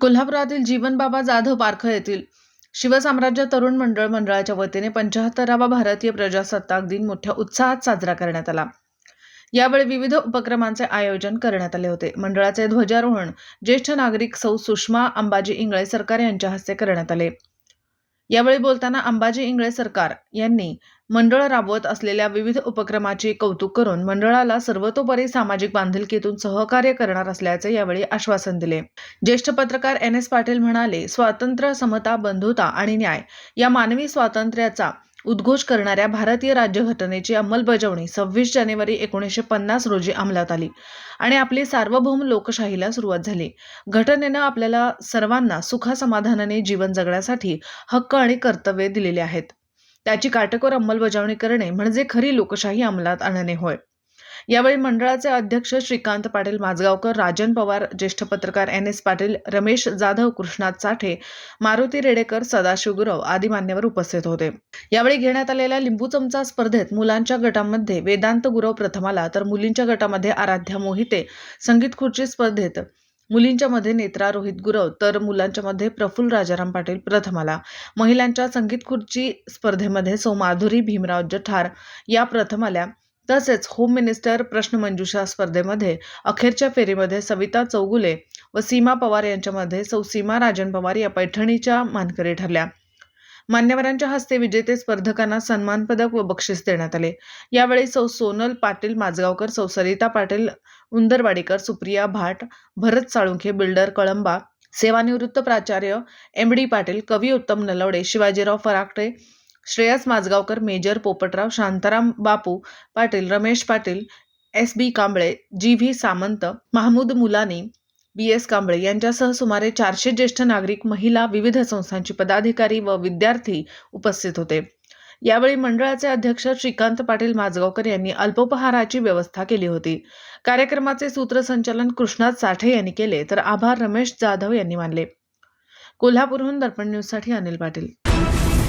कोल्हापुरातील जीवनबाबा जाधव पारख येथील शिवसाम्राज्य तरुण मंडळ मंडळाच्या वतीने पंचाहत्तरावा भारतीय प्रजासत्ताक दिन मोठ्या उत्साहात साजरा करण्यात आला. यावेळी विविध उपक्रमांचे आयोजन करण्यात आले होते. मंडळाचे ध्वजारोहण ज्येष्ठ नागरिक सौ सुषमा अंबाजी इंगळे सरकार यांच्या हस्ते करण्यात आले. यावेळी बोलताना अंबाजी इंगळे सरकार यांनी मंडळ राबवत असलेल्या विविध उपक्रमाचे कौतुक करून मंडळाला सर्वतोपरी सामाजिक बांधिलकीतून सहकार्य करणार असल्याचे यावेळी आश्वासन दिले. ज्येष्ठ पत्रकार एन एस पाटील म्हणाले स्वातंत्र्य समता बंधुता आणि न्याय या मानवी स्वातंत्र्याचा उद्घोष करणाऱ्या भारतीय राज्यघटनेची अंमलबजावणी सव्वीस जानेवारी एकोणीसशे पन्नास रोजी अंमलात आली आणि आपली सार्वभौम लोकशाहीला सुरुवात झाली. घटनेनं आपल्याला सर्वांना सुखासमाधानाने जीवन जगण्यासाठी हक्क आणि कर्तव्ये दिलेली आहेत. त्याची काटेकोर अंमलबजावणी करणे म्हणजे खरी लोकशाही अंमलात आणणे होय. यावेळी मंडळाचे अध्यक्ष श्रीकांत पाटील माजगावकर राजन पवार ज्येष्ठ पत्रकार एन एस पाटील रमेश जाधव कृष्णाथ साठे मारुती रेडेकर सदाशिव गुरव आदी मान्यवर उपस्थित होते. यावेळी घेण्यात आलेल्या लिंबू चमचा स्पर्धेत मुलांच्या गटामध्ये वेदांत गुरव प्रथमाला तर मुलींच्या गटामध्ये आराध्या मोहिते संगीत खुर्ची स्पर्धेत मुलींच्या मध्ये नेत्रा रोहित गुरव तर मुलांच्या मध्ये प्रफुल्ल राजाराम पाटील प्रथमाला. महिलांच्या संगीत खुर्ची स्पर्धेमध्ये सोमाधुरी भीमराव जठार या प्रथम आल्या तसेच होम मिनिस्टर प्रश्नमंजुषा स्पर्धेमध्ये अखेरच्या फेरीमध्ये सविता चौगुले व सीमा पवार यांच्यामध्ये सौ सीमा राजन पवार या पैठणीच्या मानकरी ठरल्या. मान्यवरांच्या हस्ते विजेते स्पर्धकांना सन्मान पदक व बक्षीस देण्यात आले. यावेळी सौ सोनल पाटील माजगावकर सौ सरिता पाटील उंदरवाडीकर सुप्रिया भाट भरत साळुंखे बिल्डर कळंबा सेवानिवृत्त प्राचार्य एम डी पाटील कवी Uttam Nalawade Shivajirao Farakate Shreyas Majgaonkar major Popatrao Shantaram Bapu Patil Ramesh Patil S B Kamble G V Samant Mahmood Mulani B S Kamble यांच्यासह सुमारे चारशे ज्येष्ठ नागरिक महिला विविध संस्थांची पदाधिकारी व विद्यार्थी उपस्थित होते. यावेळी मंडळाचे अध्यक्ष श्रीकांत पाटील माजगावकर यांनी अल्पोपहाराची व्यवस्था केली होती. कार्यक्रमाचे सूत्रसंचालन कृष्णात साठे यांनी केले तर आभार रमेश जाधव यांनी मानले. कोल्हापूरहून दर्पण न्यूजसाठी अनिल पाटील.